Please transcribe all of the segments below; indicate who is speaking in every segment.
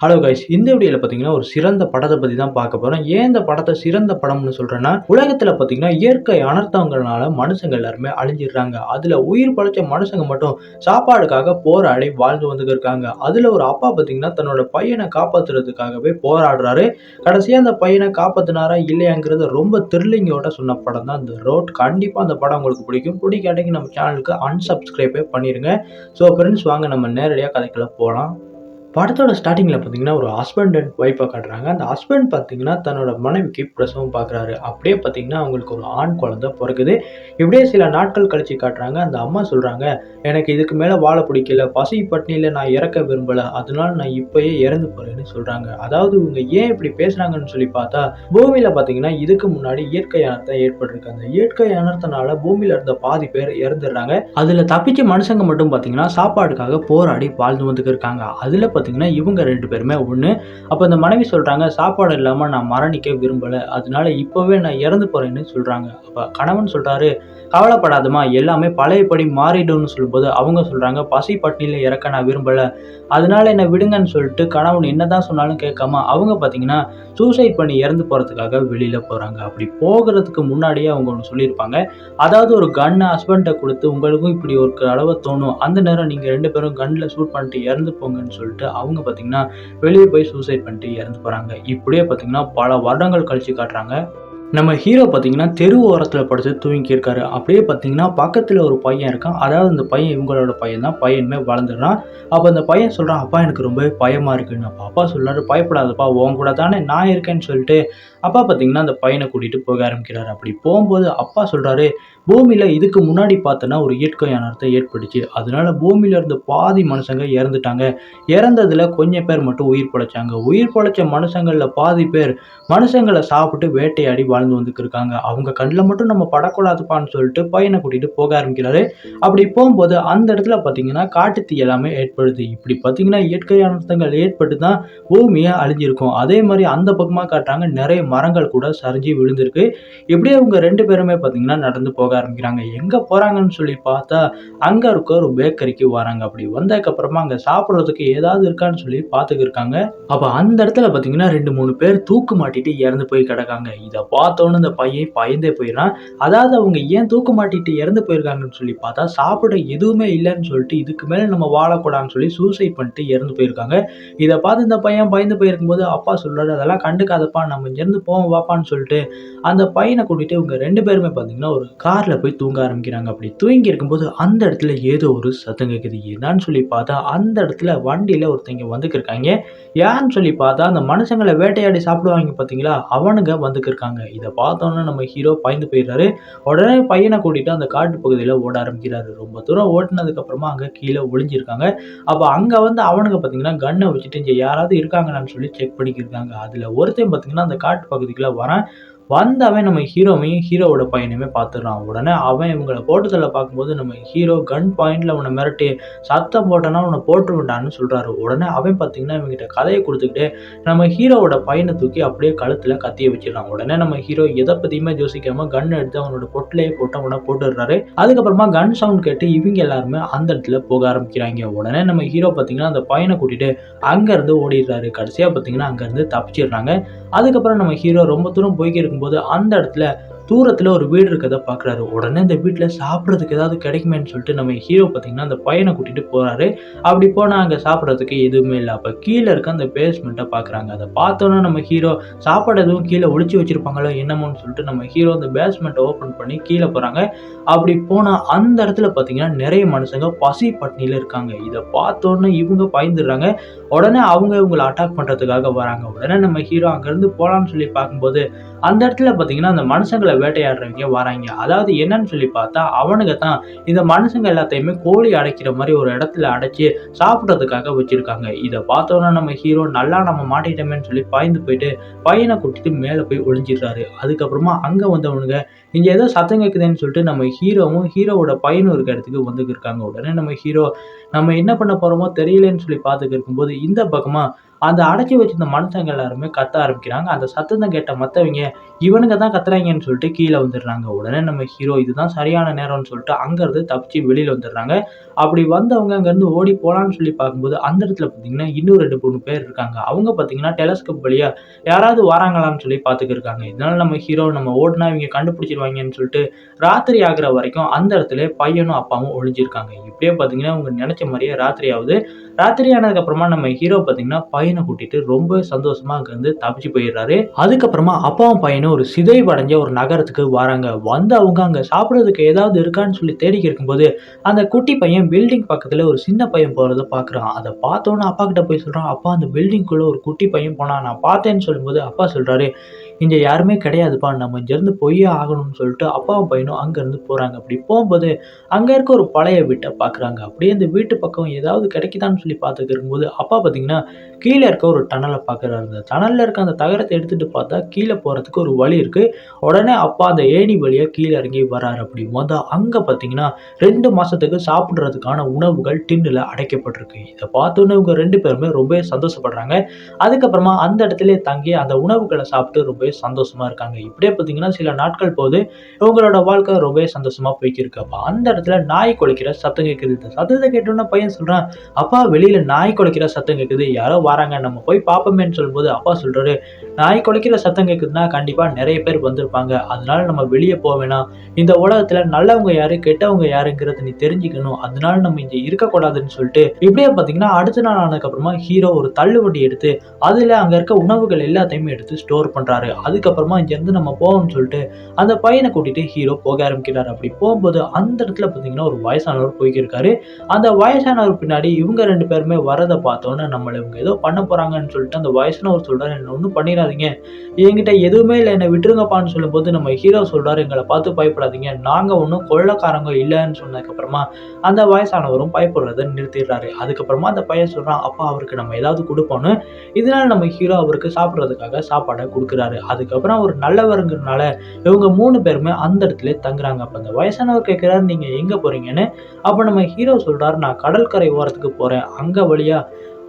Speaker 1: Hello guys இந்த வீடியோவில் பார்த்தீங்கன்னா ஒரு சிறந்த படத்தை பற்றி தான் பார்க்க போகிறோம் ஏன் இந்த படத்தை சிறந்த படம்னு சொல்கிறேன்னா உலகத்தில் பார்த்தீங்கன்னா இயற்கை அனர்த்தங்கள்னால மனுஷங்க எல்லாருமே அழிஞ்சிடுறாங்க. அதில் உயிர் பழைச்ச மனுஷங்க மட்டும் சாப்பாடுக்காக போராடி வாழ்ந்து வந்துட்டு இருக்காங்க அதில் ஒரு அப்பா பார்த்தீங்கன்னா தன்னோட பையனை காப்பாற்றுறதுக்காகவே போராடுறாரு. கடைசியாக அந்த பையனை காப்பாற்றினாரா இல்லையாங்கிறத ரொம்ப த்ரில்லிங்கோட சொன்ன படம் தான் இந்த ரோட். கண்டிப்பாக அந்த படம் உங்களுக்கு பிடிக்கும். பிடிக்காட்டிக்கு நம்ம சேனலுக்கு அன்சப்ஸ்கிரைபே பண்ணிடுங்க ஸோ ஃப்ரெண்ட்ஸ் வாங்க நம்ம நேரடியாக கதைக்குள்ள போகலாம் படத்தோட ஸ்டார்டிங்கில் பார்த்தீங்கன்னா ஒரு ஹஸ்பண்ட் அண்ட் ஒய்ஃபை காட்டுறாங்க. அந்த ஹஸ்பண்ட் பார்த்தீங்கன்னா தன்னோட மனைவிக்கு பிரசவம் பார்க்குறாரு அப்படியே பார்த்தீங்கன்னா அவங்களுக்கு ஒரு ஆண் குழந்தை பிறகுது இப்படியே சில நாட்கள் கழிச்சு காட்டுறாங்க. அந்த அம்மா சொல்கிறாங்க எனக்கு இதுக்கு மேலே வாழ பிடிக்கல. பசி பட்னியில் நான் இறக்க விரும்பலை. அதனால நான் இப்போயே இறந்து போகிறேன்னு சொல்கிறாங்க அதாவது இவங்க ஏன் இப்படி பேசுகிறாங்கன்னு சொல்லி பார்த்தா பூமியில் பார்த்தீங்கன்னா இதுக்கு முன்னாடி இயற்கை அனர்த்தம் ஏற்பட்டிருக்கு. அந்த இயற்கை அனர்த்தனால பூமியில் இருந்த பாதி பேர் இறந்துடுறாங்க. அதில் தப்பிச்ச மனுஷங்க மட்டும் பார்த்தீங்கன்னா சாப்பாடுக்காக போராடி வாழ்ந்து வந்துட்டு இருக்காங்க. அதில் பார்த்தீங்கன்னா இவங்க ரெண்டு பேருமே ஒன்று அப்போ இந்த மனைவி சொல்கிறாங்க சாப்பாடு இல்லாமல் நான் மரணிக்க விரும்பலை. அதனால இப்போவே நான் இறந்து போகிறேன்னு சொல்கிறாங்க அப்போ கணவன் சொல்கிறாரு கவலைப்படாதமா எல்லாமே பழையபடி மாறிடும்னு சொல்லும்போது அவங்க சொல்கிறாங்க பசி பட்டினியில் இறக்க நான் விரும்பலை. அதனால என்னை விடுங்கன்னு சொல்லிட்டு கணவன் என்னதான் சொன்னாலும் கேட்காம அவங்க பார்த்தீங்கன்னா சூசைட் பண்ணி இறந்து போகிறதுக்காக வெளியில் போகிறாங்க அப்படி போகிறதுக்கு முன்னாடியே அவங்க ஒன்று சொல்லியிருப்பாங்க. அதாவது ஒரு கன்னை ஹஸ்பண்டை கொடுத்து உங்களுக்கும் இப்படி ஒரு அளவை தோணும். அந்த நேரம் நீங்கள் ரெண்டு பேரும் கன்னில் ஷூட் பண்ணிட்டு இறந்து போங்கன்னு சொல்லிட்டு அவங்க பார்த்தீங்கன்னா வெளியே போய் சூசைட் பண்ணிட்டு இறந்து போகிறாங்க இப்படியே பார்த்தீங்கன்னா பல வருடங்கள் கழிச்சு காட்டுறாங்க. நம்ம ஹீரோ பார்த்தீங்கன்னா தெரு ஓரத்தில் படுத்து தூங்கியிருக்காரு அப்படியே பார்த்தீங்கன்னா பக்கத்தில் ஒரு பையன் இருக்கான். அதாவது அந்த பையன் இவங்களோட பையன் தான். பையனுமே வளர்ந்துடுறான். அப்போ அந்த பையன் சொல்கிறான் அப்பா எனக்கு ரொம்பவே பயமாக இருக்குன்னு அப்போ அப்பா சொல்கிறாரு பயப்படாதப்பா உன் கூட தானே நான் இருக்கேன்னு சொல்லிட்டு அப்பா பார்த்தீங்கன்னா அந்த பையனை கூட்டிகிட்டு போக ஆரம்பிக்கிறாரு. அப்படி போகும்போது அப்பா சொல்கிறாரு பூமியில் இதுக்கு முன்னாடி பார்த்தோன்னா ஒரு இயற்கை அனர்த்தம் ஏற்பட்டுச்சு. அதனால பூமியில் இருந்த பாதி மனுஷங்க இறந்துட்டாங்க. இறந்ததில் கொஞ்சம் பேர் மட்டும் உயிர் பழைச்சாங்க. உயிர் பழைச்ச மனுஷங்களில் பாதி பேர் மனுஷங்களை சாப்பிட்டு வேட்டையாடி வாழ்ந்து வந்துக்கிருக்காங்க. அவங்க கண்ணில் மட்டும் நம்ம படக்கூடாதுப்பான்னு சொல்லிட்டு பையனை கூட்டிகிட்டு போக ஆரம்பிக்கிறாரு. அப்படி போகும்போது அந்த இடத்துல பார்த்தீங்கன்னா காட்டுத்தீ எல்லாமே ஏற்படுது. இப்படி பார்த்தீங்கன்னா இயற்கை அனர்த்தங்கள் ஏற்பட்டு தான் பூமியை அழிஞ்சிருக்கும். அதே மாதிரி அந்த பக்கமாக காட்டுறாங்க நிறைய மரங்கள் கூட சரிஞ்சு விழுந்திருக்கு. இப்படியே அவங்க ரெண்டு பேருமே பார்த்தீங்கன்னா நடந்து போக ஆரம்பிக்கிறாங்க. எங்கே போகிறாங்கன்னு சொல்லி பார்த்தா அங்கே இருக்க ஒரு பேக்கரிக்கு வராங்க. அப்படி வந்ததுக்கப்புறமா அங்கே சாப்பிட்றதுக்கு ஏதாவது இருக்கான்னு சொல்லி பார்த்துக்கிருக்காங்க அப்போ அந்த இடத்துல பார்த்தீங்கன்னா ரெண்டு மூணு பேர் தூக்கு மாட்டிட்டு இறந்து போய் கிடக்காங்க. இதை பார்த்தோன்னு இந்த பையன் பயந்தே போயிடறான். அதாவது அவங்க ஏன் தூக்கு மாட்டிட்டு இறந்து போயிருக்காங்கன்னு சொல்லி பார்த்தா சாப்பிட எதுவுமே இல்லைன்னு சொல்லிட்டு இதுக்கு மேலே நம்ம வாழக்கூடாதுன்னு சொல்லி சூசைட் பண்ணிட்டு இறந்து போயிருக்காங்க. இதை பார்த்து இந்த பையன் பயந்து போயிருக்கும்போது அப்பா சொல்கிறாரு அதெல்லாம் கண்டுக்காதப்பா. நம்ம இங்கேருந்து போவோம் வாப்பான்னு சொல்லிட்டு அந்த பையனை கூட்டிகிட்டு இவங்க ரெண்டு பேருமே பார்த்தீங்கன்னா ஒரு காரில் போய் தூங்க ஆரம்பிக்கிறாங்க. அப்படி தூங்கி இருக்கும்போது அந்த இடத்துல ஏதோ ஒரு சத்தம் கேட்குது என்னன்னு சொல்லி பார்த்தா அந்த இடத்துல வண்டியில் ஒருத்தங்க வந்துக்கிருக்காங்க யாருன்னு சொல்லி பார்த்தா அந்த மனுஷங்களை வேட்டையாடி சாப்பிடுவாங்க பார்த்தீங்களா அவனுங்க வந்துக்கிருக்காங்க இதை பார்த்தோன்னே நம்ம ஹீரோ பயந்து போயிடுறாரு. உடனே பையனை கூட்டிட்டு அந்த காட்டு பகுதியில் ஓட ஆரம்பிக்கிறாரு. ரொம்ப தூரம் ஓட்டினதுக்கப்புறமா அங்கே கீழே ஒளிஞ்சிருக்காங்க. அப்போ அங்கே வந்து அவனுங்க பார்த்தீங்கன்னா கன்னை வச்சுட்டு இங்கே யாராவது இருக்காங்களான்னு சொல்லி செக் பண்ணிக்கிருக்காங்க அதில் ஒருத்தன் பார்த்தீங்கன்னா அந்த காட்டு பகுதிக்குள்ளே வரேன் வந்தவன் நம்ம ஹீரோவையும் ஹீரோவோட பையனையுமே பார்த்துடுறான் உடனே அவன் இவங்களை போட்டதில் பார்க்கும்போது நம்ம ஹீரோ கன் பாயிண்டில் அவனை மிரட்டி சத்தம் போட்டனா அவனை போட்டுருவிட்டான்னு சொல்கிறாரு உடனே அவன் பார்த்தீங்கன்னா இவங்ககிட்ட கதையை கொடுத்துக்கிட்டு நம்ம ஹீரோவோட பையனை தூக்கி அப்படியே கழுத்தில் கத்திய வச்சிடறான் உடனே நம்ம ஹீரோ எதை பற்றியுமே யோசிக்காமல் கன் எடுத்து அவனோட பொட்டிலேயே போட்டு அவனை போட்டுடுறாரு. அதுக்கப்புறமா கன் சவுண்ட் கேட்டு இவங்க எல்லாருமே அந்த இடத்துல போக ஆரம்பிக்கிறாங்க. உடனே நம்ம ஹீரோ பார்த்தீங்கன்னா அந்த பையனை கூட்டிகிட்டு அங்கேருந்து ஓடிடுறாரு. கடைசியாக பார்த்தீங்கன்னா அங்கேருந்து தப்பிச்சிடுறாங்க. அதுக்கப்புறம் நம்ம ஹீரோ ரொம்ப தூரம் போய்க்கு இருக்கும்போது அந்த இடத்துல தூரத்தில் ஒரு வீடு இருக்கதை பார்க்குறாரு உடனே இந்த வீட்டில் சாப்பிட்றதுக்கு ஏதாவது கிடைக்குமேன்னு சொல்லிட்டு நம்ம ஹீரோ பார்த்தீங்கன்னா அந்த பையனை கூட்டிகிட்டு போகிறாரு அப்படி போனால் அங்கே சாப்பிட்றதுக்கு எதுவுமே இல்லை. அப்போ கீழே இருக்க அந்த பேஸ்மெண்ட்டை பார்க்குறாங்க அதை பார்த்தோன்னே நம்ம ஹீரோ சாப்பாடு எதுவும் கீழே ஒழிச்சு வச்சுருப்பாங்களோ என்னமோன்னு சொல்லிட்டு நம்ம ஹீரோ அந்த பேஸ்மெண்ட்டை ஓப்பன் பண்ணி கீழே போகிறாங்க அப்படி போனால் அந்த இடத்துல பார்த்தீங்கன்னா நிறைய மனுஷங்க பசி பட்னியில் இருக்காங்க. இதை பார்த்தோன்னே இவங்க பயந்துடுறாங்க. உடனே அவங்க இவங்களை அட்டாக் பண்ணுறதுக்காக வராங்க. உடனே நம்ம ஹீரோ அங்கேருந்து போகலான்னு சொல்லி பார்க்கும்போது அந்த இடத்துல பார்த்தீங்கன்னா அந்த மனுஷங்களை வேட்டையாடுறவங்க வராங்க. அதாவது என்னன்னு சொல்லி பார்த்தா அவனுங்க தான் இந்த மனுஷங்க எல்லாத்தையுமே கோழி அடைக்கிற மாதிரி ஒரு இடத்துல அடைச்சி சாப்பிட்றதுக்காக வச்சுருக்காங்க. இதை பார்த்தோன்னா நம்ம ஹீரோ நல்லா நம்ம மாட்டிட்டோமேன்னு சொல்லி பாய்ந்து போயிட்டு பையனை கூட்டிட்டு மேலே போய் ஒளிஞ்சிடுறாரு. அதுக்கப்புறமா அங்கே வந்தவனுங்க இங்கே ஏதோ சத்தம் கேட்குதுன்னு சொல்லிட்டு நம்ம ஹீரோவும் ஹீரோவோட பையனும் இருக்க இடத்துக்கு வந்துக்கிருக்காங்க உடனே நம்ம ஹீரோ நம்ம என்ன பண்ண போகிறோமோ தெரியலன்னு சொல்லி பார்த்துக்கிருக்கும்போது இந்த பக்கமாக அந்த அடைச்சி வச்சிருந்த மனுஷங்க எல்லாருமே கத்த ஆரம்பிக்கிறாங்க. அந்த சத்தத்தை கேட்ட மற்றவங்க இவனுங்க தான் கத்துறாங்கன்னு சொல்லிட்டு கீழே வந்துடுறாங்க. உடனே நம்ம ஹீரோ இதுதான் சரியான நேரம்னு சொல்லிட்டு அங்கேருந்து தப்பிச்சு வெளியில் வந்துடுறாங்க. அப்படி வந்தவங்க அங்கேருந்து ஓடி போகலான்னு சொல்லி பார்க்கும்போது அந்த இடத்துல பார்த்தீங்கன்னா இன்னும் ரெண்டு மூணு பேர் இருக்காங்க. அவங்க பார்த்தீங்கன்னா டெலஸ்கோப் வழியாக யாராவது வராங்களான்னு சொல்லி பார்த்துக்கிருக்காங்க இதனால் இதனால நம்ம ஹீரோ நம்ம ஓடினா இவங்க கண்டுபிடிச்சிருவாங்கன்னு சொல்லிட்டு ராத்திரி ஆகிற வரைக்கும் அந்த இடத்துல பையனும் அப்பாவும் ஒழிஞ்சிருக்காங்க இப்படியே பார்த்தீங்கன்னா அவங்க நினச்ச மாதிரியே ராத்திரி ஆகுது. ராத்திரி ஆனதுக்கப்புறமா நம்ம ஹீரோ பார்த்தீங்கன்னா பையனை கூட்டிட்டு ரொம்ப சந்தோஷமா அங்கேருந்து தப்பிச்சு போயிடுறாரு. அதுக்கப்புறமா அப்பாவும் பையனும் ஒரு சிதைவடைஞ்ச ஒரு நகரத்துக்கு வராங்க. வந்து அவங்க அங்கே சாப்பிட்றதுக்கு ஏதாவது இருக்கான்னு சொல்லி தேடி இருக்கும்போது அந்த குட்டி பையன் பில்டிங் பக்கத்தில் ஒரு சின்ன பையன் போகிறத பார்க்குறான். அதை பார்த்தோன்னே அப்பா கிட்ட போய் சொல்கிறான் அப்பா அந்த பில்டிங்குள்ளே ஒரு குட்டி பையன் போனான். நான் பார்த்தேன்னு சொல்லும்போது அப்பா சொல்கிறாரு இங்கே யாருமே கிடையாதுப்பா நம்ம இங்கேருந்து பொய்யே ஆகணும்னு சொல்லிட்டு அப்பாவும் பையனும் அங்கேருந்து போகிறாங்க அப்படி போகும்போது அங்கே இருக்க ஒரு பழைய வீட்டை பார்க்குறாங்க அப்படியே இந்த வீட்டு பக்கம் ஏதாவது கிடைக்குதான்னு சொல்லி பார்த்துட்டு இருக்கும்போது அப்பா பார்த்தீங்கன்னா கீழே இருக்க ஒரு டனலை பார்க்குறாரு அந்த டனலில் இருக்க அந்த தகரத்தை எடுத்துகிட்டு பார்த்தா கீழே போகிறதுக்கு ஒரு வழி இருக்குது உடனே அப்பா அந்த ஏணி வழியாக கீழே இறங்கி வராரு அப்படி மொதல் அங்கே பார்த்தீங்கன்னா ரெண்டு மாதத்துக்கு சாப்பிட்றதுக்கான உணவுகள் டின்னில் அடைக்கப்பட்டிருக்கு. இதை பார்த்தோன்னே இவங்க ரெண்டு பேருமே ரொம்ப சந்தோஷப்படுறாங்க. அதுக்கப்புறமா அந்த இடத்துல தங்கி அந்த உணவுகளை சாப்பிட்டு ரொம்ப சந்தோஷமா இருக்காங்க. இப்படியே பார்த்தீங்கன்னா சில நாட்கள் போது இவங்களோட வாழ்க்கை ரொம்பவே சந்தோஷமா போய்க்கு இருக்கு அப்போ அந்த இடத்துல நாய் குலைக்கிற சத்தம் கேட்குது இந்த சத்தத்தை கேட்டோன்னா பையன் சொல்றான் அப்பா வெளியில நாய் குலைக்கிற சத்தம் கேட்குது யாரோ வராங்க. நம்ம போய் பார்ப்போமேன்னு சொல்லும்போது அப்பா சொல்றாரு நாய் குலைக்கிற சத்தம் கேட்குதுன்னா கண்டிப்பாக நிறைய பேர் வந்திருப்பாங்க. அதனால நம்ம வெளியே போக வேணாம். இந்த உலகத்துல நல்லவங்க யாரு கெட்டவங்க யாருங்கிறத நீ தெரிஞ்சுக்கணும். அதனால நம்ம இங்கே இருக்கக்கூடாதுன்னு சொல்லிட்டு இப்படியே பார்த்தீங்கன்னா அடுத்த நாள் ஆனதுக்கப்புறமா ஹீரோ ஒரு தள்ளுவண்டி எடுத்து அதுல அங்கே இருக்க உணவுகள் எல்லாத்தையுமே எடுத்து ஸ்டோர் பண்றாரு. அதுக்கப்புறமா இங்கேருந்து நம்ம போகணும்னு சொல்லிட்டு அந்த பையனை கூட்டிட்டு ஹீரோ போக ஆரம்பிக்கிறார். அப்படி போகும்போது அந்த இடத்துல பார்த்தீங்கன்னா ஒரு வயசானவர் போய்க்கிருக்காரு. அந்த வயசானவர் பின்னாடி இவங்க ரெண்டு பேருமே வரதை பார்த்தோன்னே நம்மளை இவங்க ஏதோ பண்ண போகிறாங்கன்னு சொல்லிட்டு அந்த வயசானவர் சொல்கிறார் என்ன ஒன்றும் பண்ணிடாதீங்க. என்கிட்ட எதுவுமே இல்லை என்னை விட்டுருங்கப்பான்னு சொல்லும்போது நம்ம ஹீரோ சொல்கிறார் எங்களை பார்த்து பயப்படாதீங்க. நாங்கள் ஒன்றும் கொள்ளக்காரங்க இல்லைன்னு சொன்னதுக்கப்புறமா அந்த வயசானவரும் பயப்படுறதை நிறுத்திடுறாரு. அதுக்கப்புறமா அந்த பையன் சொல்கிறான் அப்பா அவருக்கு நம்ம ஏதாவது கொடுப்போம்னு. இதனால நம்ம ஹீரோ அவருக்கு சாப்பிட்றதுக்காக சாப்பாடை கொடுக்குறாரு. அதுக்கப்புறம் அவர் நல்லவருங்கிறனால இவங்க மூணு பேருமே அந்த இடத்துல தங்குறாங்க. அப்போ அந்த வயசானவர் கேட்குறாரு நீங்க எங்க போறீங்கன்னு? அப்போ நம்ம ஹீரோ சொல்றாரு நான் கடற்கரை ஓரத்துக்கு போறேன். அங்க வழியா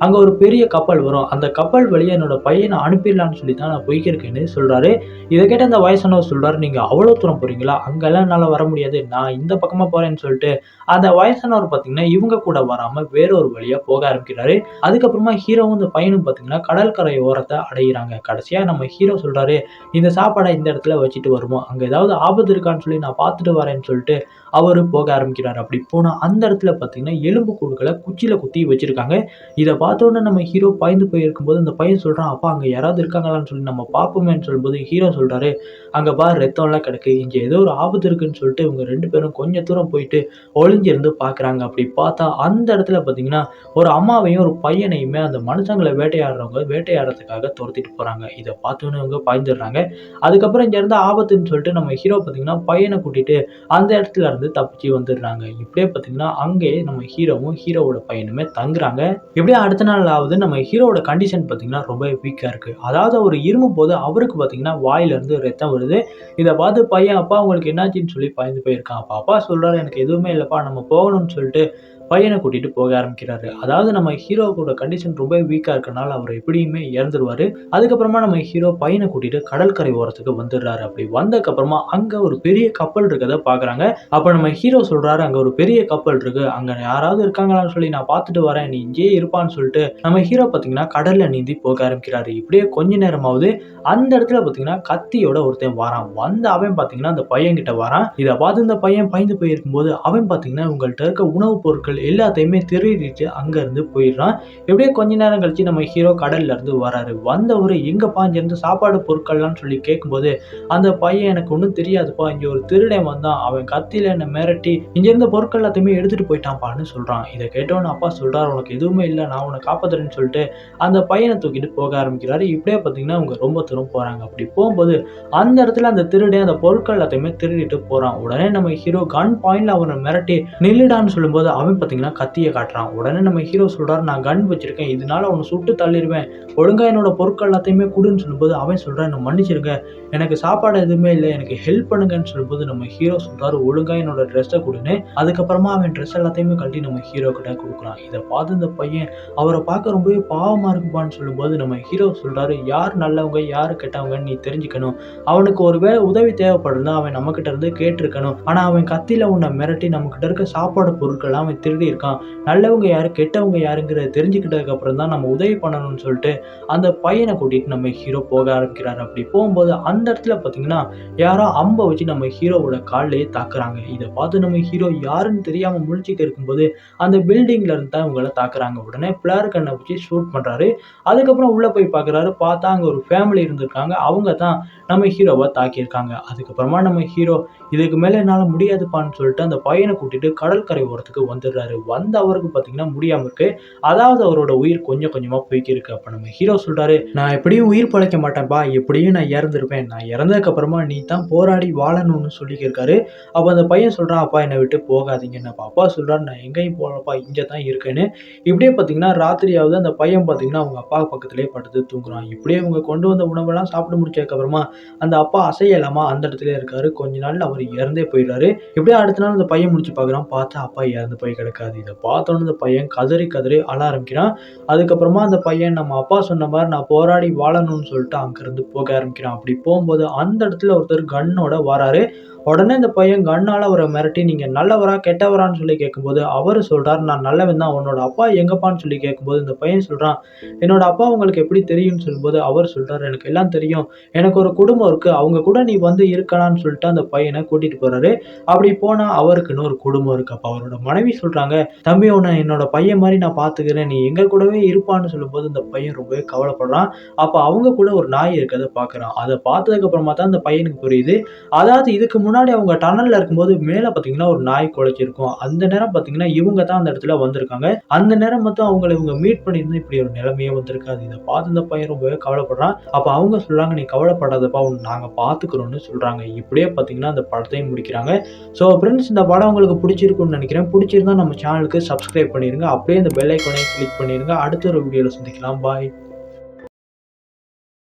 Speaker 1: அங்கே ஒரு பெரிய கப்பல் வரும். அந்த கப்பல் வழியா என்னோடய பையனை அனுப்பிடலான்னு சொல்லி தான் நான் போய்க்கிருக்கேன்னு சொல்கிறாரு இதை கேட்ட அந்த வயசானவர் சொல்கிறாரு நீங்கள் அவ்வளோ தூரம் போகிறீங்களா அங்கெல்லாம் என்னால் வர முடியாது. நான் இந்த பக்கமாக போகிறேன்னு சொல்லிட்டு. அந்த வயசானவர் பார்த்தீங்கன்னா இவங்க கூட வராமல் வேற ஒரு போக ஆரம்பிக்கிறாரு. அதுக்கப்புறமா ஹீரோவும் இந்த பையனும் பார்த்தீங்கன்னா கடற்கரை ஓரத்தை அடையிறாங்க. கடைசியாக நம்ம ஹீரோ சொல்கிறாரு இந்த சாப்பாடை இந்த இடத்துல வச்சுட்டு வருவோம். அங்கே ஏதாவது ஆபத்து இருக்கான்னு சொல்லி நான் பார்த்துட்டு வரேன்னு சொல்லிட்டு அவர் போக ஆரம்பிக்கிறார். அப்படி போனால் அந்த இடத்துல பார்த்தீங்கன்னா எலும்பு கூடுகளை குச்சியில் குத்தி வச்சுருக்காங்க. இதை பார்த்தோன்னே நம்ம ஹீரோ பாய்ந்து போயிருக்கும்போது அந்த பையன் சொல்கிறான் அப்பா அங்கே யாராவது இருக்காங்களான்னு சொல்லி நம்ம பார்ப்போமேன்னு சொல்லும்போது ஹீரோ சொல்கிறாரு அங்கே பார் ரத்தம்லாம் கிடக்கு இங்கே ஏதோ ஒரு ஆபத்து இருக்குன்னு சொல்லிட்டு இவங்க ரெண்டு பேரும் கொஞ்ச தூரம் போயிட்டு ஒளிஞ்சிருந்து பார்க்குறாங்க அப்படி பார்த்தா அந்த இடத்துல பார்த்தீங்கன்னா ஒரு அம்மாவையும் ஒரு பையனையுமே அந்த மனுஷங்களை வேட்டையாடுறவங்க வேட்டையாடுறதுக்காக துரத்திட்டு போகிறாங்க இதை பார்த்தோன்னே இவங்க பாய்ந்துடுறாங்க. அதுக்கப்புறம் இங்கே இருந்த ஆபத்துன்னு சொல்லிட்டு நம்ம ஹீரோ பார்த்தீங்கன்னா பையனை கூட்டிட்டு அந்த இடத்துல இருந்து தப்பிச்சு வந்துடுறாங்க. இப்படியே பார்த்தீங்கன்னா அங்கேயே நம்ம ஹீரோவும் ஹீரோவோட பையனுமே தங்குறாங்க. இப்படியே அடுத்த நாள் ஆகுது நம்ம ஹீரோவோட கண்டிஷன் பார்த்தீங்கன்னா ரொம்ப வீக்காக இருக்குது அதாவது அவர் இருமும் போது அவருக்கு பார்த்தீங்கன்னா வாயிலிருந்து ரத்தம் வருது. இதை பார்த்து பையன் அப்பா உங்களுக்கு என்னாச்சுன்னு சொல்லி பயந்து போயிருக்கான் அப்பா அப்பா சொல்றாரு எனக்கு எதுவுமே இல்லைப்பா நம்ம போகணும்னு சொல்லிட்டு பையனை கூட்டிட்டு போக ஆரம்பிக்கிறாரு. அதாவது நம்ம ஹீரோவோட கண்டிஷன் ரொம்ப வீக்காக இருக்கனால அவர் எப்படியுமே இறந்துருவாரு. அதுக்கப்புறமா நம்ம ஹீரோ பையனை கூட்டிட்டு கடற்கரை ஓரத்துக்கு வந்துடுறாரு. அப்படி வந்ததுக்கப்புறமா அங்க ஒரு பெரிய கப்பல் இருக்கதை பாக்குறாங்க. அப்ப நம்ம ஹீரோ சொல்றாரு அங்க ஒரு பெரிய கப்பல் இருக்கு. அங்க யாராவது இருக்காங்களான்னு சொல்லி நான் பார்த்துட்டு வரேன். நீ இங்கேயே இருப்பான்னு சொல்லிட்டு நம்ம ஹீரோ பாத்தீங்கன்னா கடல்ல நீந்தி போக ஆரம்பிக்கிறாரு. இப்படியே கொஞ்ச நேரமாவது அந்த இடத்துல பாத்தீங்கன்னா கத்தியோட ஒருத்தன் வரான். வந்த அவன் பாத்தீங்கன்னா அந்த பையன் கிட்ட வரான். இதை பார்த்து இந்த பையன் பயந்து போயிருக்கும் போது அவன் பாத்தீங்கன்னா உங்கள்கிட்ட இருக்க உணவுப் பொருட்கள் எல்லாத்தையுமே திருடிட்டு அங்கேருந்து போயிடுறான். எப்படியே கொஞ்ச நேரம் கழிச்சு நம்ம ஹீரோ கடல்லேருந்து வராரு வந்தவர் எங்கேப்பா இங்கேருந்து சாப்பாடு பொருட்கள்லாம் சொல்லி கேட்கும்போது அந்த பையன் எனக்கு ஒன்றும் தெரியாதுப்பா. இங்கே ஒரு திருடன் வந்தான். அவன் கத்தியில் என்னை மிரட்டி இங்கேருந்த பொருட்கள் எல்லாத்தையுமே எடுத்துகிட்டு போயிட்டான்ப்பான்னு சொல்கிறான் இதை கேட்டோன்னு அப்பா சொல்கிறார் உனக்கு எதுவுமே இல்லை. நான் உன்னை காப்பாத்துறேன்னு சொல்லிட்டு அந்த பையனை தூக்கிட்டு போக ஆரம்பிக்கிறாரு. இப்படியே பார்த்தீங்கன்னா அவங்க ரொம்ப தூரம் போகிறாங்க அப்படி போகும்போது அந்த இடத்துல அந்த திருடன் அந்த பொருட்கள் எல்லாத்தையுமே திருடிட்டு போகிறான் உடனே நம்ம ஹீரோ கன் பாயிண்ட்ல அவனை மிரட்டி நில்லுடான்னு சொல்லும்போது அவன் பார்த்தீங்கன்னா கத்தியை காட்டுறான். உடனே நம்ம ஹீரோ சொல்கிறார் நான் கன் வச்சிருக்கேன். இதனால அவனை சுட்டு தள்ளிடுவேன். ஒழுங்காக என்னோட பொருட்கள் எல்லாத்தையுமே கொடுன்னு சொல்லும்போது அவன் சொல்கிறான் என்னை மன்னிச்சிருங்க. எனக்கு சாப்பாடு எதுவுமே இல்லை. எனக்கு ஹெல்ப் பண்ணுங்கன்னு சொல்லும்போது நம்ம ஹீரோ சொல்றாரு ஒழுங்காக என்னோட ட்ரெஸ்ஸை கொடுன்னு. அதுக்கப்புறமா அவன் ட்ரெஸ் எல்லாத்தையுமே கட்டி நம்ம ஹீரோ கிட்ட கொடுக்குறான். இதை பார்த்து இந்த பையன் அவரை பார்க்க ரொம்பவே பாவமாக இருக்குப்பான்னு சொல்லும்போது நம்ம ஹீரோ சொல்கிறாரு யார் நல்லவங்க யார் கெட்டவங்கன்னு நீ தெரிஞ்சுக்கணும். அவனுக்கு ஒருவேளை உதவி தேவைப்படுறதா அவன் நம்மக்கிட்ட இருந்து கேட்டிருக்கணும். ஆனால் அவன் கத்தியில் உன்னை மிரட்டி நம்மக்கிட்ட இருக்க சாப்பாடு பொருட்கள்லாம் அவன் திரு எப்படி இருக்கான். நல்லவங்க யார் கெட்டவங்க யாருங்கிறத தெரிஞ்சுக்கிட்டதுக்கு அப்புறம் தான் நம்ம உதவி பண்ணணும்னு சொல்லிட்டு அந்த பையனை கூட்டிகிட்டு நம்ம ஹீரோ போக ஆரம்பிக்கிறாரு. அப்படி போகும்போது அந்த இடத்துல பார்த்தீங்கன்னா யாரோ அம்பை வச்சு நம்ம ஹீரோவோட கால்லையே தாக்குறாங்க. இதை பார்த்து நம்ம ஹீரோ யாருன்னு தெரியாமல் முழிச்சிட்டு இருக்கும்போது அந்த பில்டிங்கில் இருந்து தான் இவங்களை தாக்குறாங்க. உடனே பிளார் கண்ணை வச்சு ஷூட் பண்ணுறாரு அதுக்கப்புறம் உள்ளே போய் பார்க்குறாரு பார்த்தா அங்கே ஒரு ஃபேமிலி இருந்திருக்காங்க. அவங்க தான் நம்ம ஹீரோவை தாக்கியிருக்காங்க. அதுக்கப்புறமா நம்ம ஹீரோ இதுக்கு மேலே என்னால் முடியாதுப்பான்னு சொல்லிட்டு அந்த பையனை கூட்டிகிட்டு கடற்கரை ஓரத்துக்கு வந்துடுறாரு. வந்த அவருக்கு பார்த்தீங்கன்னா முடியாமல் இருக்குது அதாவது அவரோட உயிர் கொஞ்சம் கொஞ்சமாக போய்க்கு இருக்கு அப்போ நம்ம ஹீரோ சொல்கிறாரு நான் எப்படியும் உயிர் பழைக்க மாட்டேன்ப்பா எப்படியும் நான் இறந்துருப்பேன். நான் இறந்ததுக்கப்புறமா நீ தான் போராடி வாழணும்னு சொல்லிக்கிருக்காரு. அப்போ அந்த பையன் சொல்கிறான் அப்பா என்னை விட்டு போகாதீங்கன்னு அப்போ அப்பா சொல்கிறார் நான் எங்கேயும் போகலப்பா இங்கே தான் இருக்கேன்னு. இப்படியே பார்த்தீங்கன்னா ராத்திரியாவது அந்த பையன் பார்த்தீங்கன்னா அவங்க அப்பா பக்கத்துலேயே படுத்து தூங்குறான். இப்படியே அவங்க கொண்டு வந்த உணவெல்லாம் சாப்பிட்டு முடிச்சதுக்கப்புறமா அந்த அப்பா அசையலாமா அந்த இடத்துல இருக்காரு. கொஞ்ச நாள் அவர் இறந்தே போயிடுறாரு. இப்படியே அடுத்த நாள் அந்த பையன் முடிச்சு பார்க்குறான் பார்த்தா அப்பா இறந்து போய் கிடக்கு. நடக்காது. இதை பார்த்தோன்னு அந்த பையன் கதறி கதறி அழ ஆரம்பிக்கிறான். அதுக்கப்புறமா அந்த பையன் நம்ம அப்பா சொன்ன மாதிரி நான் போராடி வாழணும்னு சொல்லிட்டு அங்கேருந்து போக ஆரம்பிக்கிறான். அப்படி போகும்போது அந்த இடத்துல ஒருத்தர் கன்னோட வராரு. உடனே இந்த பையன் கண்ணால் அவரை மிரட்டி நீங்கள் நல்லவரா கெட்டவரான்னு சொல்லி கேட்கும்போது அவர் சொல்கிறார் நான் நல்லவன் தான் உன்னோட அப்பா எங்கப்பான்னு சொல்லி கேட்கும்போது இந்த பையன் சொல்கிறான் என்னோட அப்பா உங்களுக்கு எப்படி தெரியும்னு சொல்லும்போது அவர் சொல்கிறார் எனக்கு எல்லாம் தெரியும் எனக்கு ஒரு குடும்பம் இருக்குது அவங்க கூட நீ வந்து இருக்கலாம்னு சொல்லிட்டு அந்த பையனை கூட்டிகிட்டு போகிறாரு அப்படி போனால் அவருக்குன்னு ஒரு குடும்பம் இருக்குது அப்போ அவரோட மனைவி சொல்கிறாங்க தம்பி உன்னை என்னோட பையன் மாதிரி நான் பார்த்துக்கிறேன் நீ எங்கள் கூடவே இருப்பான்னு சொல்லும்போது இந்த பையன் ரொம்பவே கவலைப்படுறான். அப்போ அவங்க கூட ஒரு நாய் இருக்கிறத பார்க்குறான் அதை பார்த்ததுக்கப்புறமா தான் அந்த பையனுக்கு புரியுது. அதாவது இதுக்கு முன்னாடி முன்னாடி அவங்க டனல்ல இருக்கும்போது மேலே பார்த்தீங்கன்னா ஒரு நாய் குலைச்சிருக்கும் அந்த நேரம் பார்த்தீங்கன்னா இவங்க தான் அந்த இடத்துல வந்திருக்காங்க. அந்த நேரம் மட்டும் அவங்கள இவங்க மீட் பண்ணியிருந்தா இப்படி ஒரு நிலைமையே வந்திருக்காது. இதை பார்த்து இந்த பையன் ரொம்பவே கவலைப்படுறான். அப்போ அவங்க சொல்கிறாங்க நீ கவலைப்படாதப்பா உன் நாங்கள் பார்த்துக்கிறோன்னு சொல்கிறாங்க இப்படியே பார்த்தீங்கன்னா அந்த படத்தையும் முடிக்கிறாங்க. ஸோ ஃப்ரெண்ட்ஸ் இந்த படம் உங்களுக்கு பிடிச்சிருக்கும்னு நினைக்கிறேன். பிடிச்சிருந்தா நம்ம சேனலுக்கு சப்ஸ்கிரைப் பண்ணிடுங்க அப்படியே இந்த பெல் ஐக்கானையும் கிளிக் பண்ணிடுங்க அடுத்த ஒரு வீடியோவில் சந்திக்கலாம். பாய்